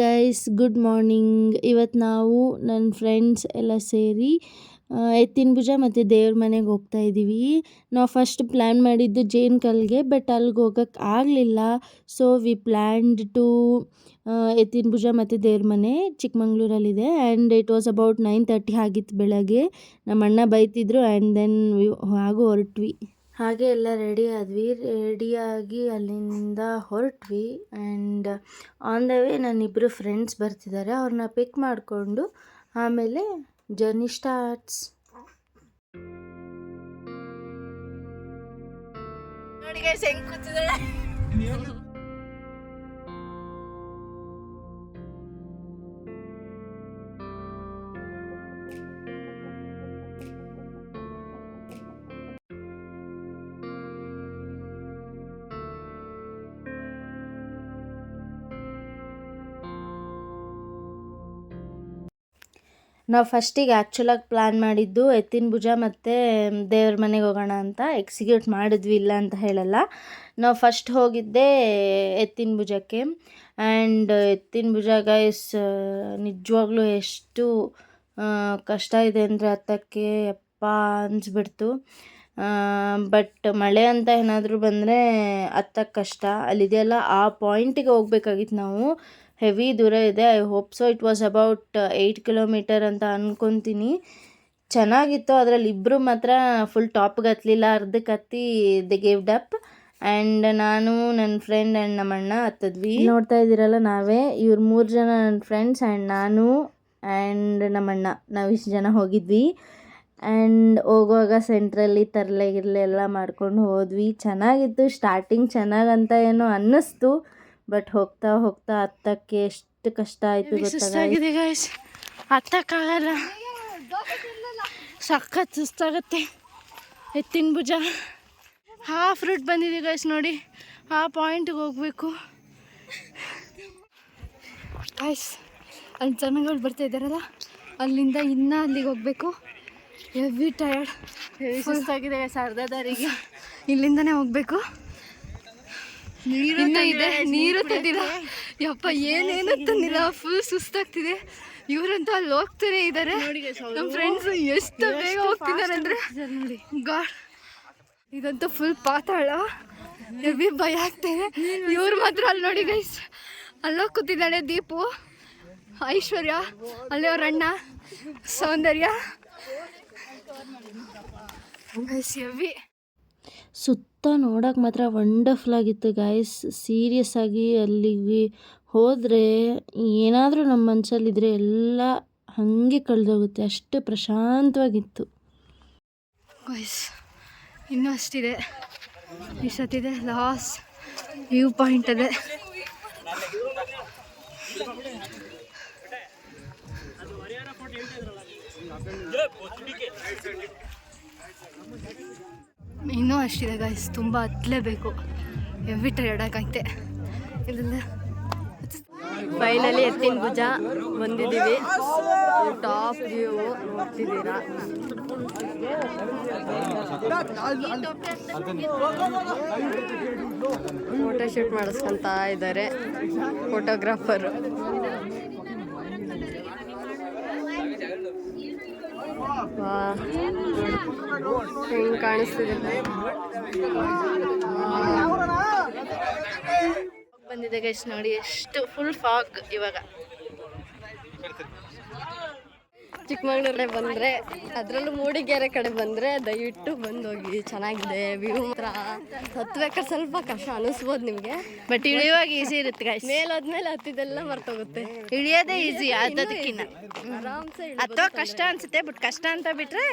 Guys good morning ಇವತ್ತು ನಾವು ನನ್ನ ಫ್ರೆಂಡ್ಸ್ ಎಲ್ಲ ಸೇರಿ ಎತ್ತಿನ ಭುಜ ಮತ್ತು ದೇವ್ರ ಮನೆಗೆ ಹೋಗ್ತಾ ಇದ್ದೀವಿ ನಾವು ಫಸ್ಟ್ ಪ್ಲ್ಯಾನ್ ಮಾಡಿದ್ದು ಜೇನ್ ಕಲ್ಗೆ ಬಟ್ ಅಲ್ಲಿಗೆ ಹೋಗಕ್ಕೆ ಆಗಲಿಲ್ಲ. ಸೊ ವಿ ಪ್ಲ್ಯಾನ್ಡ್ ಟು ಎತ್ತಿನ ಭುಜ ಮತ್ತು ದೇವ್ರ ಮನೆ ಚಿಕ್ಕಮಂಗ್ಳೂರಲ್ಲಿದೆ. And it was about nine thirty ಆಗಿತ್ತು ಬೆಳಗ್ಗೆ. ನಮ್ಮ ಅಣ್ಣ ಬೈತಿದ್ರು ಆ್ಯಂಡ್ ದೆನ್ ಹಾಗೂ ಹೊರಟ್ವಿ. ಹಾಗೆ ಎಲ್ಲ ರೆಡಿ ಆದ್ವಿ. ರೆಡಿಯಾಗಿ ಅಲ್ಲಿಂದ ಹೊರಟ್ವಿ ಆ್ಯಂಡ್ ಆನ್ ದ ವೇ ನನ್ನ ಇಬ್ಬರು ಫ್ರೆಂಡ್ಸ್ ಬರ್ತಿದ್ದಾರೆ ಅವ್ರನ್ನ ಪಿಕ್ ಮಾಡಿಕೊಂಡು ಆಮೇಲೆ ಜರ್ನಿ ಸ್ಟಾರ್ಟ್ಸ್ ನೋಡಿ ನಾವು ಫಸ್ಟಿಗೆ ಆ್ಯಕ್ಚುಲಾಗಿ ಪ್ಲ್ಯಾನ್ ಮಾಡಿದ್ದು ಎತ್ತಿನ ಭುಜ ಮತ್ತು ದೇವ್ರ ಮನೆಗೆ ಹೋಗೋಣ ಅಂತ ಎಕ್ಸಿಕ್ಯೂಟ್ ಮಾಡಿದ್ವಿ ಇಲ್ಲ ಅಂತ ಹೇಳಲ್ಲ. ನಾವು ಫಸ್ಟ್ ಹೋಗಿದ್ದೆ ಎತ್ತಿನ ಭುಜಕ್ಕೆ. ಆ್ಯಂಡ್ ಎತ್ತಿನ ಭುಜ ಗೈಸ್ ನಿಜವಾಗ್ಲೂ ಎಷ್ಟು ಕಷ್ಟ ಇದೆ ಅಂದರೆ ಹತ್ತಕ್ಕೆ ಅಪ್ಪ ಅನಿಸ್ಬಿಡ್ತು. ಬಟ್ ಮಳೆ ಅಂತ ಏನಾದರೂ ಬಂದರೆ ಹತ್ತಕ್ಕೆ ಕಷ್ಟ. ಅಲ್ಲಿದೆಯಲ್ಲ ಆ ಪಾಯಿಂಟಿಗೆ ಹೋಗ್ಬೇಕಾಗಿತ್ತು ನಾವು. ಹೆವಿ ದೂರ ಇದೆ. I hope so it was about eight kilometer ಅಂತ ಅಂದ್ಕೊತೀನಿ ಚೆನ್ನಾಗಿತ್ತು. ಅದರಲ್ಲಿ ಇಬ್ಬರು ಮಾತ್ರ ಫುಲ್ ಟಾಪ್ಗೆ ಹತ್ತಲಿಲ್ಲ ಅರ್ಧಕ್ಕೆ ಹತ್ತಿ ದೆ ಗೇವ್ ಡಪ್ ಆ್ಯಂಡ್ ನಾನು ನನ್ನ ಫ್ರೆಂಡ್ ಆ್ಯಂಡ್ ನಮ್ಮ ಅಣ್ಣ ಹತ್ತದ್ವಿ. ನೋಡ್ತಾ ಇದ್ದೀರಲ್ಲ ನಾವೇ? ಇವ್ರು ಮೂರು ಜನ ನನ್ನ ಫ್ರೆಂಡ್ಸ್ ಆ್ಯಂಡ್ ನಾನು ಆ್ಯಂಡ್ ನಮ್ಮ ಅಣ್ಣ. ನಾವು ಇಷ್ಟು ಜನ ಹೋಗಿದ್ವಿ. ಆ್ಯಂಡ್ ಹೋಗುವಾಗ ಸೆಂಟ್ರಲ್ಲಿ ತರಲೆ ಗಿರ್ಲೆ ಎಲ್ಲ ಮಾಡ್ಕೊಂಡು ಹೋದ್ವಿ. ಚೆನ್ನಾಗಿತ್ತು ಸ್ಟಾರ್ಟಿಂಗ್ ಚೆನ್ನಾಗಂತ ಏನೋ ಅನ್ನಿಸ್ತು ಬಟ್ ಹೋಗ್ತಾ ಹೋಗ್ತಾ ಹತ್ತಕ್ಕೆ ಎಷ್ಟು ಕಷ್ಟ ಆಯಿತು ಹತ್ತಕ್ಕಾಗಲ್ಲ. ಸಖತ್ ಸುಸ್ತಾಗತ್ತೆ. ಎತ್ತಿನ ಭುಜ. ಹಾಫ್ ರೂಟ್ ಬಂದಿದೆ ಗೈಸ್ ನೋಡಿ. ಆ ಪಾಯಿಂಟ್ಗೆ ಹೋಗಬೇಕು. ಗೈಸ್ ಅಲ್ಲಿ ಜನಗಳು ಬರ್ತಾ ಇದ್ದಾರಲ್ಲ, ಅಲ್ಲಿಂದ ಇನ್ನೂ ಅಲ್ಲಿಗೆ ಹೋಗ್ಬೇಕು. ಹೆವಿ ಟಯರ್ಡ್ ಹೆವಿ ಸುಸ್ತಾಗಿದೆ ಅರ್ಧ ದಾರಿಗೆ ಇಲ್ಲಿಂದನೇ ಹೋಗ್ಬೇಕು. ನೀರು ಇದೆ ನೀರು ತಂದಿಲ್ಲ ಯಪ್ಪ ಏನೇನು ತಂದಿಲ್ಲ ಫುಲ್ ಸುಸ್ತಾಗ್ತಿದೆ. ಇವರಂತ ಅಲ್ಲಿ ಹೋಗ್ತಾನೆ ಇದ್ದಾರೆ ನಮ್ಮ ಫ್ರೆಂಡ್ಸ್ ಎಷ್ಟು ಬೇಗ ಹೋಗ್ತಿದ್ದಾರೆ ಅಂದ್ರೆ? ಗಾಡ್ ಇದಂತೂ ಫುಲ್ ಪಾತಾಳ. ಹೆವಿ ಭಯ ಆಗ್ತೇನೆ ಇವ್ರು ಮಾತ್ರ ಅಲ್ಲಿ ನೋಡಿ ಗೈಸ್ ಅಲ್ಲೋಗಿ ಕೂತಿದ್ದಾಳೆ ದೀಪು ಐಶ್ವರ್ಯ ಅಲ್ಲಿ ಅವ್ರ ಅಣ್ಣ ಸೌಂದರ್ಯ. ಹೆವಿ ಸುತ್ತ ನೋಡೋಕೆ ಮಾತ್ರ ವಂಡರ್ಫುಲ್ ಆಗಿತ್ತು ಗಾಯ್ಸ್ ಸೀರಿಯಸ್ ಆಗಿ ಅಲ್ಲಿಗೆ ಹೋದರೆ ಏನಾದರೂ ನಮ್ಮ ಮನಸ್ಸಲ್ಲಿದ್ದರೆ ಎಲ್ಲ ಹಾಗೆ ಕಳೆದೋಗುತ್ತೆ. ಅಷ್ಟು ಪ್ರಶಾಂತವಾಗಿತ್ತು. ಗಾಯ್ಸ್ ಇನ್ನೂ ಅಷ್ಟಿದೆ. ಇಷ್ಟೊತ್ತಿದೆ ಲಾಸ್ ವ್ಯೂ ಪಾಯಿಂಟ್ ಅದೇ. ಇನ್ನೂ ಅಷ್ಟಿದೆ ಗಾಯ್ಸ್ ತುಂಬ ಹತ್ತಲೇಬೇಕು ಎವ್ರಿ ಟೈರ್ಡಾಗೈತೆ ಇದೆಲ್ಲ ಫೈನಲಿ ಎತ್ತಿನ ಭುಜ ಬಂದಿದ್ದೀವಿ ಟಾಪ್ ವ್ಯೂ ನೋಡ್ತಿದ್ದೀರಾ? ಫೋಟೋ ಶೂಟ್ ಮಾಡಿಸ್ಕೊಂತ ಇದ್ದಾರೆ ಫೋಟೋಗ್ರಾಫರು ಹೆಂಗ್ ಕಾಣಿಸ್ತಿದೆ. ಬಂದಿದೆ ಗೈಸ್ ನೋಡಿ ಎಷ್ಟು ಫುಲ್ ಫಾಗ್ ಇವಾಗ. ಚಿಕ್ಕಮಗಳೂರೇ ಬಂದರೆ ಅದರಲ್ಲೂ ಮೂಡಿಗೆರೆ ಕಡೆ ಬಂದರೆ ದಯವಿಟ್ಟು ಬಂದು ಹೋಗಿ ಚೆನ್ನಾಗಿದೆ ವ್ಯೂ ಮಾತ್ರ. ಹತ್ಬೇಕಾದ್ರೆ ಸ್ವಲ್ಪ ಕಷ್ಟ ಅನಿಸ್ಬೋದು ನಿಮಗೆ. ಬಟ್ ಇಳಿಯುವಾಗ ಈಸಿ ಇರುತ್ತೆ ಮೇಲ್ ಹೋದ್ಮೇಲೆ ಹತ್ತಿದೆಲ್ಲ ಮರ್ತೋಗುತ್ತೆ. ಇಳಿಯೋದೇ ಈಸಿ ಅದಕ್ಕಿನ್ನ ಆರಾಮ್ಸೆ ಹತ್ತೋ ಕಷ್ಟ ಅನ್ಸುತ್ತೆ ಬಟ್ ಕಷ್ಟ ಅಂತ ಬಿಟ್ರೆ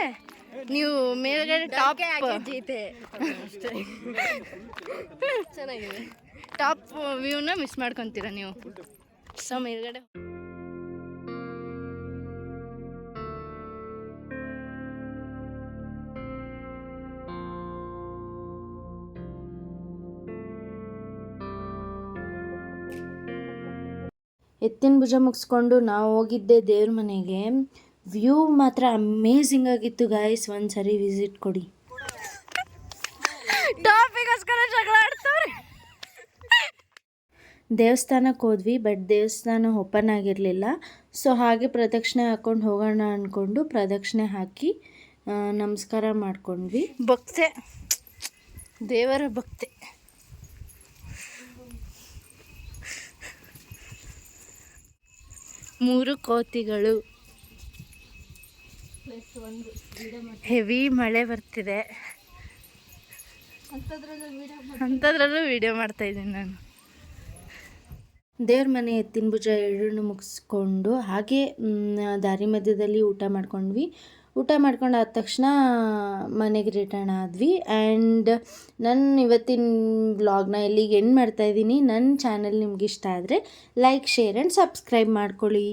ನೀವು ಮೇಲ್ಗಡೆ ಟಾಪ್ ಜೀತೆ. ಚೆನ್ನಾಗಿದೆ. ಟಾಪ್ ವ್ಯೂನ ಮಿಸ್ ಮಾಡ್ಕೊತೀರಾ ನೀವು? ಸೊ ಮೇಲ್ಗಡೆ ಎತ್ತಿನ ಭುಜ ಮುಗಿಸ್ಕೊಂಡು ನಾವು ಹೋಗಿದ್ದೆ ದೇವ್ರ ಮನೆಗೆ. ವ್ಯೂ ಮಾತ್ರ ಅಮೇಝಿಂಗ್ ಆಗಿತ್ತು ಗಾಯ್ಸ್ ಒಂದ್ಸರಿ ವಿಸಿಟ್ ಕೊಡಿ. ದೇವಸ್ಥಾನಕ್ಕೆ ಹೋದ್ವಿ ಬಟ್ ದೇವಸ್ಥಾನ ಓಪನ್ ಆಗಿರಲಿಲ್ಲ. ಸೊ ಹಾಗೆ ಪ್ರದಕ್ಷಿಣೆ ಹಾಕ್ಕೊಂಡು ಹೋಗೋಣ ಅಂದ್ಕೊಂಡು ಪ್ರದಕ್ಷಿಣೆ ಹಾಕಿ ನಮಸ್ಕಾರ ಮಾಡ್ಕೊಂಡ್ವಿ. ಭಕ್ತೆ. ದೇವರ ಭಕ್ತೆ. ಮೂರು ಕೋತಿಗಳು. ಹೆವಿ ಮಳೆ ಬರ್ತಿದೆ. ಅಂಥದ್ರಲ್ಲೂ ವಿಡಿಯೋ ಮಾಡ್ತಾ ಇದ್ದೀನಿ ನಾನು. ದೇವ್ರ ಮನೆ ಎತ್ತಿನ ಭುಜ ಎರಡನ್ನೂ ಮುಗಿಸ್ಕೊಂಡು ಹಾಗೆ ದಾರಿ ಮಧ್ಯದಲ್ಲಿ ಊಟ ಮಾಡ್ಕೊಂಡ್ವಿ. ಊಟ ಮಾಡ್ಕೊಂಡು ಆದ ತಕ್ಷಣ ಮನೆಗೆ ರಿಟರ್ನ್ ಆದ್ವಿ. ಆ್ಯಂಡ್ ನನ್ನ ಇವತ್ತಿನ ವ್ಲಾಗ್ನ ಇಲ್ಲಿಗೆ ಎಂಡ್ ಮಾಡ್ತಾ ಇದ್ದೀನಿ ನನ್ನ ಚಾನಲ್ ನಿಮ್ಗೆ ಇಷ್ಟ ಆದರೆ ಲೈಕ್ ಶೇರ್ ಆ್ಯಂಡ್ ಸಬ್ಸ್ಕ್ರೈಬ್ ಮಾಡ್ಕೊಳ್ಳಿ.